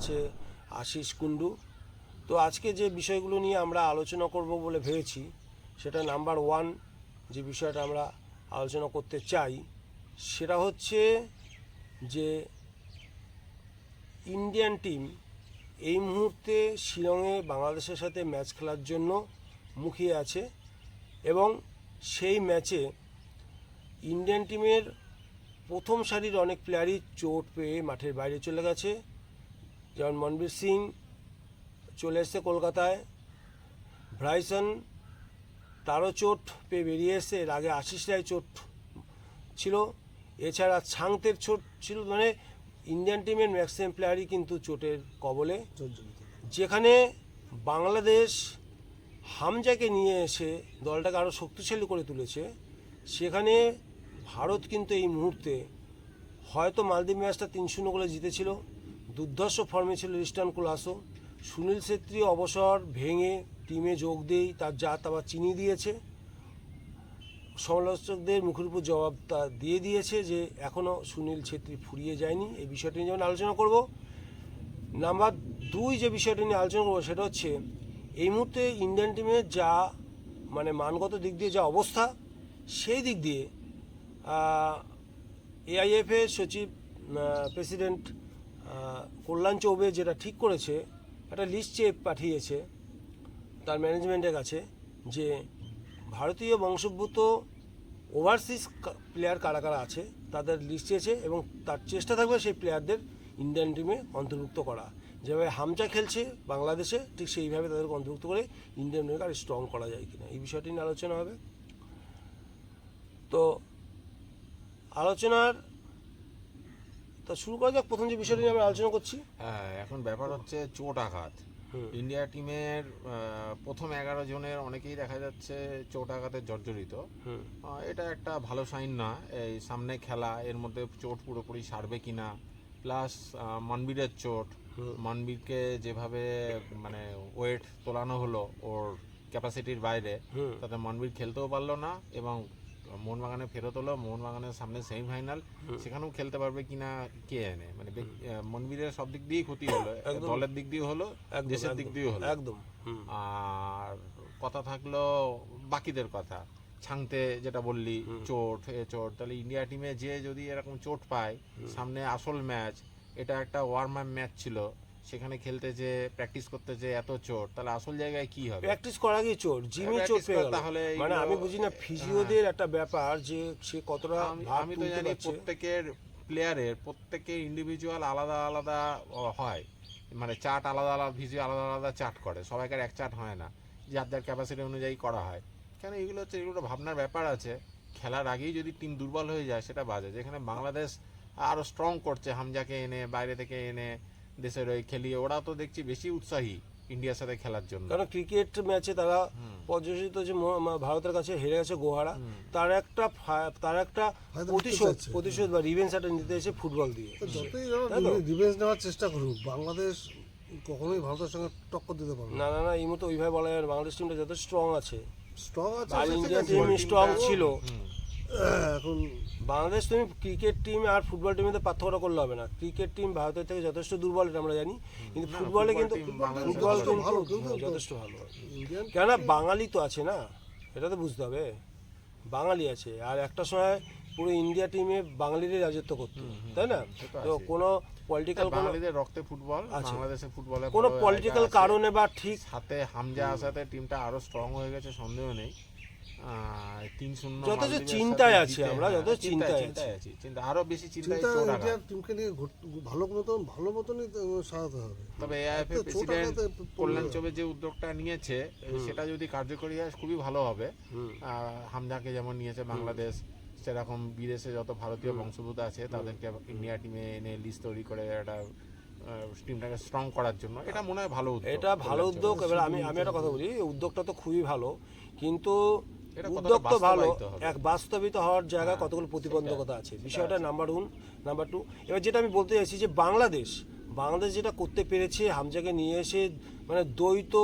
আছে আশিস কুণ্ডু। তো আজকে যে বিষয়গুলো নিয়ে আমরা আলোচনা করব বলে ভেবেছি, সেটা নাম্বার ওয়ান যে বিষয়টা আমরা আলোচনা করতে চাই, সেটা হচ্ছে যে ইন্ডিয়ান টিম এই মুহূর্তে শিলংয়ে বাংলাদেশের সাথে ম্যাচ খেলার জন্য মুখিয়ে আছে এবং সেই ম্যাচে ইন্ডিয়ান টিমের প্রথম সারির অনেক প্লেয়ারই চোট পেয়ে মাঠের বাইরে চলে গেছে। যেমন মনবীর সিং চলে এসছে কলকাতায়, ব্রাইসন, তারও চোট পেয়ে বেরিয়ে এসছে, এর আগে আশিস রায় চোট ছিল, এছাড়া ছাংতের চোট ছিল মানে ইন্ডিয়ান টিমের ম্যাক্সিমাম প্লেয়ারই কিন্তু চোটের কবলে। যেখানে বাংলাদেশ হামজাকে নিয়ে এসে দলটাকে আরও শক্তিশালী করে তুলেছে, সেখানে ভারত কিন্তু এই মুহূর্তে হয়তো মালদ্বীপ ম্যাচটা তিন শূন্য করে জিতেছিল। দুর্ধর্ষ ফর্মে ছিল রিস্টান কুলাসো। সুনীল ছেত্রী অবসর ভেঙে টিমে যোগ দিয়েই তার জাত আবার চিনি দিয়েছে। সমালোচকদের মুখের উপর জবাব তা দিয়ে দিয়েছে যে এখনও সুনীল ছেত্রী ফুরিয়ে যায়নি। এই বিষয়টি নিয়ে যেমন আলোচনা করব, নাম্বার দুই যে বিষয়টি নিয়ে আলোচনা করব সেটা হচ্ছে, এই মুহূর্তে ইন্ডিয়ান টিমের যা মানে মানগত দিক দিয়ে যা অবস্থা, সেই দিক দিয়ে এআইএফের সচিব প্রেসিডেন্ট কল্যাণ চৌবে যেটা ঠিক করেছে, একটা লিস্ট চেয়ে পাঠিয়েছে তার ম্যানেজমেন্টের কাছে যে ভারতীয় বংশোদ্ভূত ওভারসিজ প্লেয়ার কারা কারা আছে তাদের লিস্ট চেয়েছে এবং তার চেষ্টা থাকবে সেই প্লেয়ারদের ইন্ডিয়ান টিমে অন্তর্ভুক্ত করা। যেভাবে হামচা খেলছে বাংলাদেশে, ঠিক সেইভাবে তাদেরকে অন্তর্ভুক্ত করে ইন্ডিয়ান টিমকে আর স্ট্রং করা যায় কিনা, এই বিষয়টি নিয়ে আলোচনা হবে। তো আলোচনার তা শুরু করা যাক প্রথম যে বিষয়টি নিয়ে আমরা আলোচনা করছি। হ্যাঁ এখন ব্যাপার হচ্ছে চোট আঘাত। ইন্ডিয়া টিমের প্রথম এগারো জনের অনেকেই দেখা যাচ্ছে চোট আঘাতে জর্জরিত। এটা একটা ভালো সাইন না এই সামনে খেলা এর মধ্যে চোট পুরোপুরি সারবে কিনা প্লাস মনবীরের চোট। মনবীরকে যেভাবে মানে ওয়েট তোলানো হলো ওর ক্যাপাসিটির বাইরে তাতে মনবীর খেলতেও পারল না এবং মোহনবাগানে ফেরত হলো মোহনবাগানের সামনে সেমিফাইনাল সেখানেও খেলতে পারবে কিনা কে এনে মানে মনবীরের সব দিক দিয়েই ক্ষতি হলো দলের দিক দিয়ে হলো দেশের দিক দিয়ে হলো। একদম। আর কথা থাকল বাকিদের কথা ছাংতে যেটা বললি চোট এ চোট তাহলে ইন্ডিয়া টিমে যে যদি এরকম চোট পায় সামনে আসল ম্যাচ এটা একটা ওয়ার্ম ম্যাচ ছিল। সেখানে খেলতে যে প্র্যাকটিস করতে যে এত চোট তাহলে আসল জায়গায় কি হবে? প্র্যাকটিস করা গিয়ে চোট জিমি চোট পেয়ে গেল। তাহলে মানে আমি বুঝি না ফিজিওদের একটা ব্যাপার যে সে কতটা আমি- তো জানি প্রত্যেকের প্লেয়ারের প্রত্যেকের ইন্ডিভিজুয়াল আলাদা আলাদা হয়। মানে চার্ট আলাদা আলাদা ভিজুয়াল আলাদা আলাদা চার্ট করে। সবাইকার এক চার্ট হয় না যার যার ক্যাপাসিটি অনুযায়ী করা হয়। কেন এগুলো হচ্ছে এগুলো ভাবনার ব্যাপার আছে। খেলার আগেই যদি টিম দুর্বল হয়ে যায় সেটা বাজে। যেখানে বাংলাদেশ আরও স্ট্রং করছে হামজাকে এনে বাইরে থেকে এনে দেশের ওই খেলি ওরা তো দেখছি বেশি উৎসাহী ইন্ডিয়ার সাথে খেলার জন্য। কারণ ক্রিকেট ম্যাচে তারা পর্যবেসিত যে ভারতের কাছে হেরে গেছে গোহারা তার একটা তার একটা প্রতিশোধ প্রতিশোধ বা রিভেন্স একটা নিতে এসে ফুটবল দিয়ে। যতই? ডিফেন্স নেওয়ার চেষ্টা করুক বাংলাদেশ কখনোই ভারতের সঙ্গে টক্কর দিতে পারবে না। না না এই মতো ওইভাবে বলা যায় না। বাংলাদেশ টিমটা যত স্ট্রং আছে। স্ট্রং আছে আর ঠিক টিম স্ট্রং ছিল। এখন বাংলাদেশ তুমি ক্রিকেট টিম আর ফুটবল টিমের মধ্যে পার্থক্য করলে হবে না। ক্রিকেট টিম ভারতের থেকে যথেষ্ট দুর্বল এটা আমরা জানি। কিন্তু ফুটবলে কিন্তু ফুটবল কিন্তু ভালো, যথেষ্ট ভালো। কেননা বাঙালি তো আছে না এটা তো বুঝতে হবে। বাঙালি আছে আর একটা সময় পুরো ইন্ডিয়া টিমে বাঙালিরই রাজত্ব করতো তাই না? তো কোনো পলিটিক্যাল বাঙালিদের রক্তে ফুটবল। বাংলাদেশে ফুটবলে কোনো পলিটিক্যাল কারণে বা ঠিক সাথে হামজা আসাতে টিমটা আরও স্ট্রং হয়ে গেছে সন্দেহ নেই। তিন শূন্য যথেষ্ট চিন্তায় আছি আমরা, যথেষ্ট চিন্তায় চিন্তায় আছি। চিন্তা আরও বেশি চিন্তায় চিন্তা চোট আঘাত। ইন্ডিয়ান টিমকে নিয়ে ভালো মতন ভালো মতনই সাজাতে হবে। তবে এআইএফ প্রেসিডেন্ট কল্যাণ চবে যে উদ্যোগটা নিয়েছে সেটা যদি কার্যকরী হয় খুবই ভালো হবে। হামজাকে যেমন নিয়েছে বাংলাদেশ সেরকম বিদেশে যত ভারতীয় বংশোদ্ভূত আছে তাদেরকে ইন্ডিয়া টিমে এনে লিস্ট তৈরি করে একটা টিমটাকে স্ট্রং করার জন্য। এটা মনে হয় ভালো উদ্যোগ। এটা ভালো উদ্যোগ। এবার আমি আমি একটা কথা বলি উদ্যোগটা তো খুবই ভালো। কিন্তু উদ্যোগ তো ভালো। এক বাস্তবিত হওয়ার জায়গায় হ্যাঁ, কতগুলো প্রতিবন্ধকতা আছে। বিষয়টা নাম্বার ওয়ান নাম্বার টু এবার যেটা আমি বলতে চাইছি যে বাংলাদেশ বাংলাদেশ যেটা করতে পেরেছে হামজাকে নিয়ে এসে মানে দ্বৈত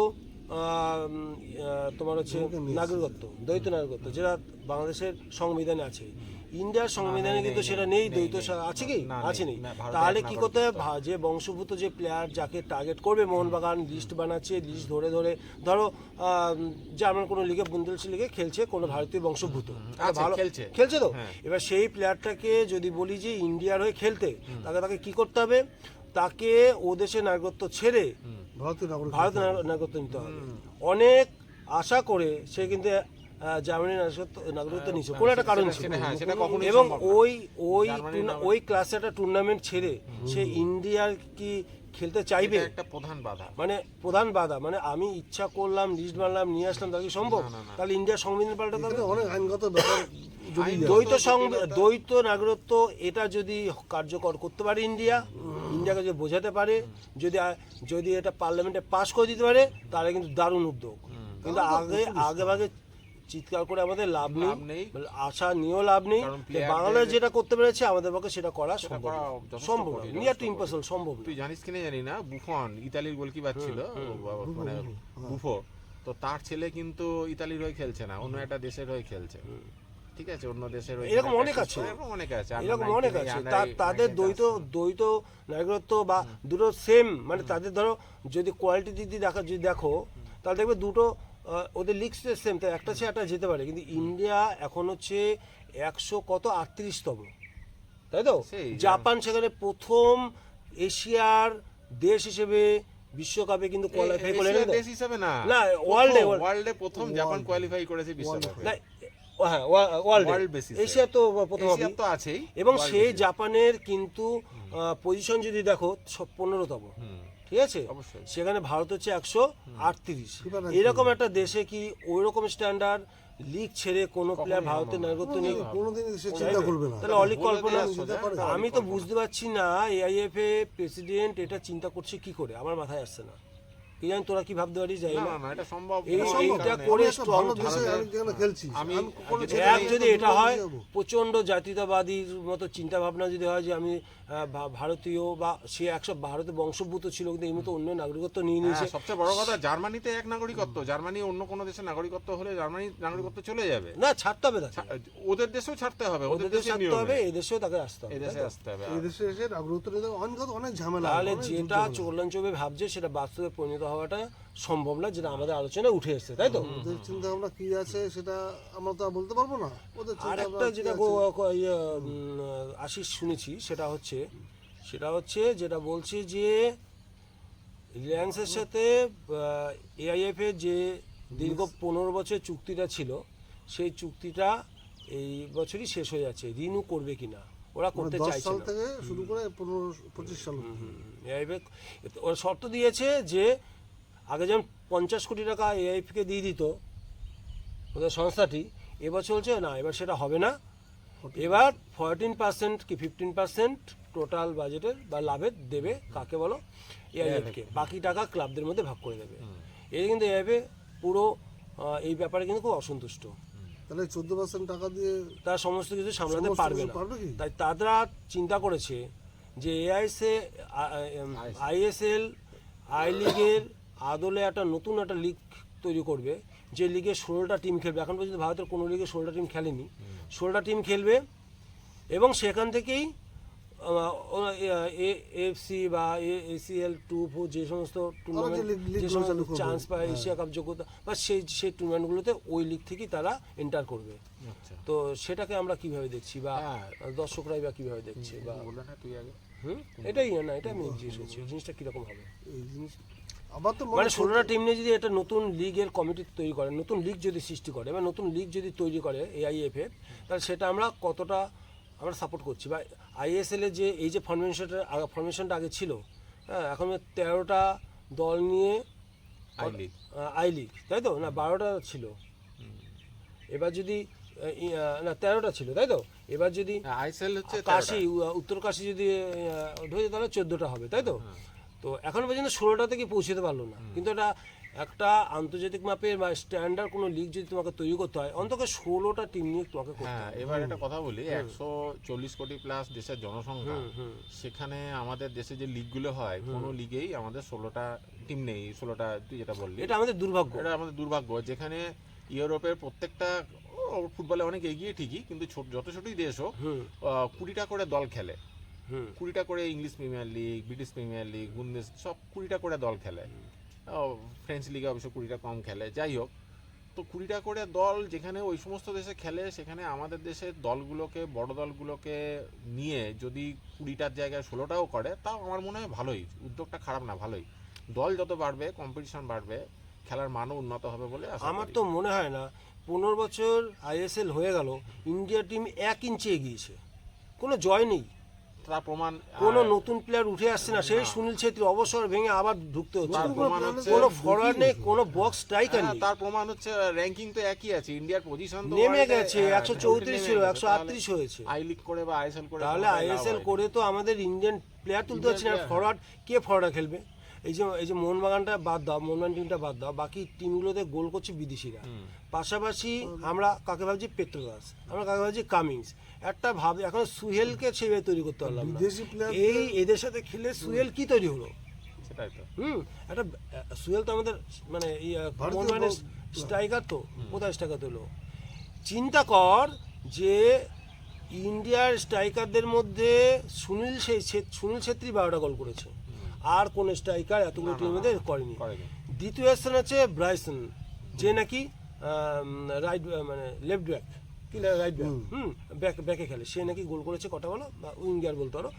তোমার হচ্ছে নাগরিকত্ব দ্বৈত নাগরিকত্ব যেটা বাংলাদেশের সংবিধানে আছে। ইন্ডিয়ার সংবিধানে কিন্তু সেটা নেই, দ্বৈত সা- আছে কি? আছে নেই, তাহলে কি করতে হবে ভা- যে বংশভূত যে প্লেয়ার যাকে টার্গেট করবে মোহনবাগান লিস্ট বানাচ্ছে লিস্ট ধরে ধরে ধরো জার্মান কোনো লিগে বুন্দেলসি লিগে খেলছে কোনো ভারতীয় বংশভূত আচ্ছা, ভালো? খেলছে। খেলছে তো? হ্যাঁ। এবার সেই প্লেয়ারটাকে যদি বলি যে ইন্ডিয়ার হয়ে খেলতে তাকে তাকে কি করতে হবে? তাকে ও দেশে নাগরিকত্ব ছেড়ে ভারতীয় নাগরিক ভারত নাগ- নাগরিকত্ব নিতে হবে। অনেক আশা করে সে কিন্তু জার্মানির নাগরিকত্ব নাগরিকত্ব নিচ্ছে কোনো একটা কারণ ছিল সেটা- হ্যাঁ, এবং ওই ওই ওই ক্লাসে একটা টুর্নামেন্ট ছেড়ে সে ইন্ডিয়ার কি খেলতে চাইবে? একটা প্রধান বাধা। মানে প্রধান বাধা। মানে আমি ইচ্ছা করলাম লিস্ট বানলাম নিয়ে আসলাম তাকে সম্ভব। তাহলে ইন্ডিয়ার সংবিধান পাল্টাতে হবে? অনেক আইনগত ব্যাপার। দ্বৈত দ্বৈত নাগরিকত্ব এটা যদি কার্যকর করতে পারে ইন্ডিয়া ইন্ডিয়াকে যদি বোঝাতে পারে যদি যদি এটা পার্লামেন্টে পাশ করে দিতে পারে তাহলে কিন্তু দারুণ উদ্যোগ। কিন্তু আগে আগে ভাগে চিৎকার করে আমাদের লাভ নেই। আশা নিয়েও লাভ নেই। বাংলাদেশ যেটা করতে পেরেছে আমাদের পক্ষে সেটা করা সম্ভব সম্ভব না। নিয়ার টু ইম্পসিবল সম্ভব তুই জানিস কিনা জানি না বুফন ইতালির গোলকিপার ছিল মানে বুফো তো তার ছেলে কিন্তু ইতালির হয়ে খেলছে না অন্য একটা দেশের হয়ে খেলছে। ঠিক আছে অন্য দেশের হয়ে এরকম অনেক আছে। এরকম অনেক আছে। এরকম অনেক আছে। তাদের 19 দ্বৈত দ্বৈত নাগরিকত্ব বা দুটো সেম মানে তাদের ধরো যদি কোয়ালিটি দিয়ে দেখা যদি দেখো তাহলে দেখবে দুটো ওদের লিগ সেম তাই একটা সে একটা যেতে পারে কিন্তু ইন্ডিয়া এখন হচ্ছে একশো কত আটত্রিশতম। তাই তো? জাপান সেখানে প্রথম এশিয়ার দেশ হিসেবে বিশ্বকাপে কিন্তু কোয়ালিফাই করে দেশ হিসেবে না। না, ওয়ার্ল্ডে ওয়ার্ল্ডে প্রথম জাপান কোয়ালিফাই করেছে বিশ্বকাপে। না হ্যাঁ ওয়ার্ল্ড এশিয়া তো প্রথম তো আছেই এবং সেই জাপানের কিন্তু পজিশন যদি দেখো পনেরোতম। হুম, ঠিক আছে? সেখানে ভারত হচ্ছে একশো আটত্রিশ। এরকম একটা দেশে কি ওই রকম স্ট্যান্ডার্ড লিগ ছেড়ে কোনো প্লেয়ার ভারতের। নাগরিকত্ব নেই কোনোদিন চিন্তা করবে না। তাহলে অলিক কল্পনা আমি তো বুঝতে পারছি না এআইএফ এ প্রেসিডেন্ট এটা চিন্তা করছে কি করে? আমার মাথায় আসছে না। কি জানি তোরা কি ভাবতে পারিস যাই না এটা সম্ভব এইটা করে দেশে খেলছি। আমি- এক যদি এটা হয় প্রচণ্ড জাতীয়তাবাদীর মতো চিন্তা ভাবনা যদি হয় যে আমি ভারতীয় বা সে একশো ভারতে বংশভূত ছিল কিন্তু এই মতো অন্য নাগরিকত্ব নিয়ে নিয়েছে। হ্যাঁ, সবচেয়ে বড় কথা জার্মানিতে এক নাগরিকত্ব জার্মানি অন্য কোনো দেশের নাগরিকত্ব হলে জার্মানি নাগরিকত্ব চলে যাবে। না ছাড়তে হবে ওদের দেশেও ছাড়তে হবে ওদের দেশে ছাড়তে হবে এদেশেও এই তাকে আসতে হবে দেশে তো? আসতে হবে এই দেশে এসে নাগরিকত্ব নিতে অনেক ঝামেলা তাহলে যেটা। চল্যাণ ভাবছে সেটা বাস্তবে পরিণত হওয়াটা সম্ভব না যেটা আমাদের আলোচনায় উঠে এসছে তাই তো? ওদের চিন্তা ভাবনা কি আছে সেটা আমরা তো বলতে পারব না। ওদের আর একটা যেটা ইয়ে, আশিস শুনেছি সেটা হচ্ছে সেটা হচ্ছে যেটা বলছে যে রিলায়েন্সের সাথে এআইএফ এর যে দীর্ঘ পনেরো বছর চুক্তিটা ছিল সেই চুক্তিটা এই বছরই শেষ হয়ে যাচ্ছে রিনিউ করবে কিনা ওরা মানে করতে চাইছে সাল থেকে শুরু করে পনেরো পঁচিশ সাল এআইএফ ওরা শর্ত দিয়েছে যে আগে যেমন পঞ্চাশ কোটি টাকা এআইপিকে দিয়ে দিত ওদের সংস্থাটি এবার চলছে না এবার সেটা হবে না। এবার ফোরটিন পার্সেন্ট কি ফিফটিন পার্সেন্ট টোটাল বাজেটের বা লাভের দেবে কাকে বলো? এআইএফকে। বাকি টাকা ক্লাবদের মধ্যে ভাগ করে দেবে। এই কিন্তু এআইএফে পুরো এই ব্যাপারে কিন্তু খুব অসন্তুষ্ট। তাহলে চোদ্দ পার্সেন্ট টাকা দিয়ে তারা সমস্ত কিছু সামলাতে পারবে না। তাই তারা চিন্তা করেছে যে এআইসে আইএসএল আই লিগের আদলে একটা নতুন একটা লিগ তৈরি করবে যে লিগে ষোলোটা টিম খেলবে। এখন পর্যন্ত ভারতের কোনো লিগে ষোলোটা টিম খেলেনি। ষোলোটা টিম খেলবে এবং সেখান থেকেই এফসি বা এসিএল টু ফো যে সমস্ত টুর্নামেন্ট যে সমস্ত। চান্স পায় এশিয়া কাপ যোগ্যতা বা সেই সেই টুর্নামেন্টগুলোতে ওই লিগ থেকেই তারা এন্টার করবে। আচ্ছা। তো সেটাকে আমরা কীভাবে দেখছি বা হ্যাঁ। দর্শকরাই বা কীভাবে দেখছে বা বলে না তুই আগে। হুম? এটাই না এটা আমি জিজ্ঞেস করছি জিনিসটা কীরকম হবে? এই জিনিস আবার তো মানে ষোলোটা টিম নিয়ে যদি একটা নতুন লিগের কমিটি তৈরি করে নতুন লিগ যদি সৃষ্টি করে বা নতুন লিগ যদি তৈরি করে এআইএফএ তাহলে সেটা আমরা কতটা আমরা সাপোর্ট করছি? বা আইএসএল এর যে এই যে ফরমেশনটা ফরমেশনটা আগে ছিল হ্যাঁ এখন তেরোটা দল নিয়ে আই লিগ আই লিগ তাই তো? না বারোটা ছিল। এবার যদি না তেরোটা ছিল তাই তো? এবার যদি আইসেল হচ্ছে কাশি উত্তর কাশি যদি ঢোকে তাহলে চোদ্দোটা হবে তাই তো? তো এখন পর্যন্ত ষোলোটা থেকে পৌঁছতে পারল না। কিন্তু এটা একটা আন্তর্জাতিক মাপের বা স্ট্যান্ডার্ড কোনো লিগ যদি তোমাকে তৈরি করতে হয় অন্তত ষোলোটা টিম নিয়ে তোমাকে হ্যাঁ এবার একটা কথা বলি একশো চল্লিশ কোটি প্লাস দেশের জনসংখ্যা সেখানে আমাদের দেশে যে লিগগুলো হয় কোনো লিগেই আমাদের ষোলোটা টিম নেই ষোলোটা তুই যেটা বললি। এটা আমাদের দুর্ভাগ্য। এটা আমাদের দুর্ভাগ্য যেখানে ইউরোপের প্রত্যেকটা ফুটবলে অনেক এগিয়ে ঠিকই কিন্তু ছোট যত ছোটই দেশ হোক কুড়িটা করে দল খেলে। কুড়িটা করে English Premier League British Premier League বুন্দেস সব কুড়িটা করে দল খেলে। ফ্রেঞ্চ লিগে অবশ্য কুড়িটা কম খেলে। যাই হোক তো কুড়িটা করে দল যেখানে ওই সমস্ত দেশে খেলে সেখানে আমাদের দেশের দলগুলোকে বড় দলগুলোকে নিয়ে যদি কুড়িটার জায়গায় ষোলোটাও করে তাও আমার মনে হয় ভালোই। উদ্যোগটা খারাপ না ভালোই। দল যত বাড়বে কম্পিটিশন বাড়বে খেলার মানও উন্নত হবে বলে আমার তো মনে হয় না পনেরো বছর আইএসএল হয়ে গেল ইন্ডিয়া টিম এক ইঞ্চি এগিয়েছে। কোনো জয় নেই। তার প্রমাণ কোনো নতুন প্লেয়ার উঠে আসছে না। সেই সুনীল ছেত্রী অবসর ভেঙে আবার ঢুকতে হচ্ছে। তার প্রমাণ হচ্ছে কোনো ফরওয়ার্ড নেই। কোনো বক্স স্ট্রাইকার হ্যাঁ, নেই। তার প্রমাণ হচ্ছে র্যাঙ্কিং তো একই আছে। ইন্ডিয়ার পজিশন তো নেমে গেছে হ্যাঁ, একশো চৌত্রিশ ছিল একশো আটত্রিশ হয়েছে। আই লিগ করে বা আইএসএল করে তাহলে আইএসএল করে তো আমাদের ইন্ডিয়ান প্লেয়ার তুলতে হচ্ছে না। ফরওয়ার্ড কে ফরওয়ার্ড খেলবে? এই যে এই যে মোহনবাগানটা বাদ দাও মোহনবাগান টিমটা বাদ দাও বাকি টিমগুলোতে গোল করছে বিদেশিরা। পাশাপাশি আমরা কাকে ভাবছি? পেট্রোদাস। আমরা কাকে ভাবছি? কামিংস। একটা ভাব এখন সুহেলকে সেভাবে তৈরি করতে পারলাম বিদেশি player এই এদের সাথে খেলে সুহেল কি তৈরি হলো? সেটাই তো। হুম একটা সুহেল তো আমাদের মানে স্ট্রাইকার তো? কোথায় স্ট্রাইকার তো চিন্তা কর যে ইন্ডিয়ার স্ট্রাইকারদের মধ্যে সুনীল সুনীল ছেত্রী বারোটা গোল করেছে। আর কোন স্ট্রাইকার এতগুলো টিমের মধ্যে করেনি। করেনি। দ্বিতীয় স্থান আছে ব্রাইসন যে নাকি রাইট মানে লেফট ব্যাক কি রাইট ব্যাক হুম। ব্যাক ব্যাকে খেলে। সে নাকি গোল করেছে কটা বলো? বা উইঙ্গার বলতে পারো।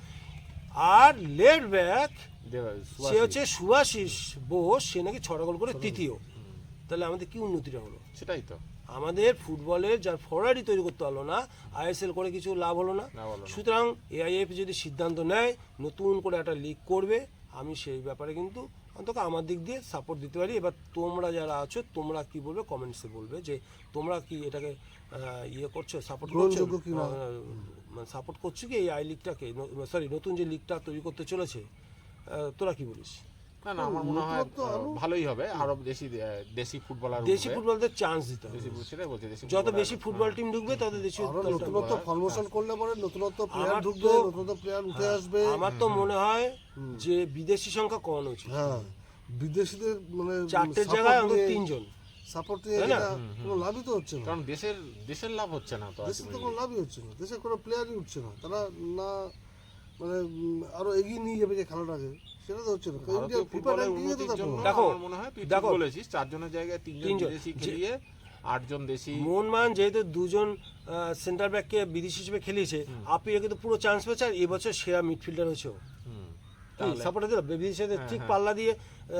আর লেফট ব্যাক দেব- সে হচ্ছে সুভাশিস বোস সে নাকি ছটা গোল করে তৃতীয়। তাহলে আমাদের কি উন্নতিটা হলো? সেটাই তো। আমাদের ফুটবলের যার ফরওয়ার্ডই তৈরি করতে পারল না আইএসএল করে কিছু লাভ হলো না। লাভ হলো না। সুতরাং এআইএফ যদি সিদ্ধান্ত নেয় নতুন করে একটা লিগ করবে আমি সেই ব্যাপারে কিন্তু অন্তত আমার দিক দিয়ে সাপোর্ট দিতে পারি। এবার তোমরা যারা আছো তোমরা কি বলবে? কমেন্টসে বলবে যে তোমরা কি এটাকে ইয়ে করছ সাপোর্ট করছ? মানে সাপোর্ট করছ কি এই আই লিগটাকে সরি নতুন যে লিগটা তৈরি করতে চলেছে তোরা কি বলিস? না না আমার মনে হয় ভালোই হবে। আরও আহ, দেশি ফুটবলার দেশি ফুটবলদের চান্স দিতে হবে। দেশি সেটাই বলছি দেশি যত বেশি ফুটবল টিম ঢুকবে তত দেশি নতুনত্ব ফরমেশন করলে পরে নতুনত্ব প্লেয়ার ঢুকবে নতুনত্ব প্লেয়ার উঠে আসবে। আমার তো মনে হয় যে বিদেশি সংখ্যা কমানো উচিত হ্যাঁ বিদেশিদের মানে চারটের জায়গায় তিনজন। সাপোর্ট? এটা কোনো লাভই তো হচ্ছে না। কারণ দেশের দেশের লাভ হচ্ছে না তো দেশে তো কোনো লাভই হচ্ছে না। দেশের কোনো প্লেয়ারই উঠছে না। তারা না মানে আরও এগিয়ে নিয়ে যাবে যে খেলাটাকে। সেটা তো হচ্ছে দেখো মনে হয় তুই দেখো। বলেছিস চারজনের জায়গায় তিনজন। খেলিয়ে আটজন দেশি। যেহেতু দুজন সেন্টার ব্যাককে বিদেশি হিসেবে খেলিয়েছে আপিরা কিন্তু পুরো চান্স পেয়েছে আর এবছর সেরা মিডফিল্ডার হয়েছে হুম, তাহলে- দিল বিদেশিদের হ্যাঁ, ঠিক হ্যাঁ। পাল্লা দিয়ে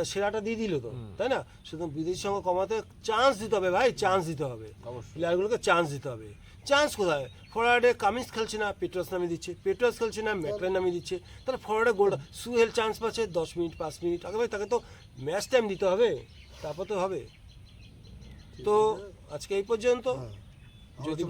সেরাটা দিয়ে দিল তো তাই না? শুধু বিদেশি সঙ্গে কমাতে চান্স দিতে হবে ভাই চান্স দিতে হবে। অবশ্যই। প্লেয়ারগুলোকে চান্স দিতে হবে। চান্স কোথায় ফরওয়ার্ডে কামিন্স খেলছে না পেট্রাস নামিয়ে দিচ্ছে পেট্রাস খেলছে না ম্যাকলেন নামিয়ে দিচ্ছে তাহলে ফরওয়ার্ডে সু সুহেল চান্স পাচ্ছে দশ মিনিট পাঁচ মিনিট আগে ভাই তাকে তো ম্যাচ টাইম দিতে হবে তারপর তো হবে তো আজকে এই পর্যন্ত। যদি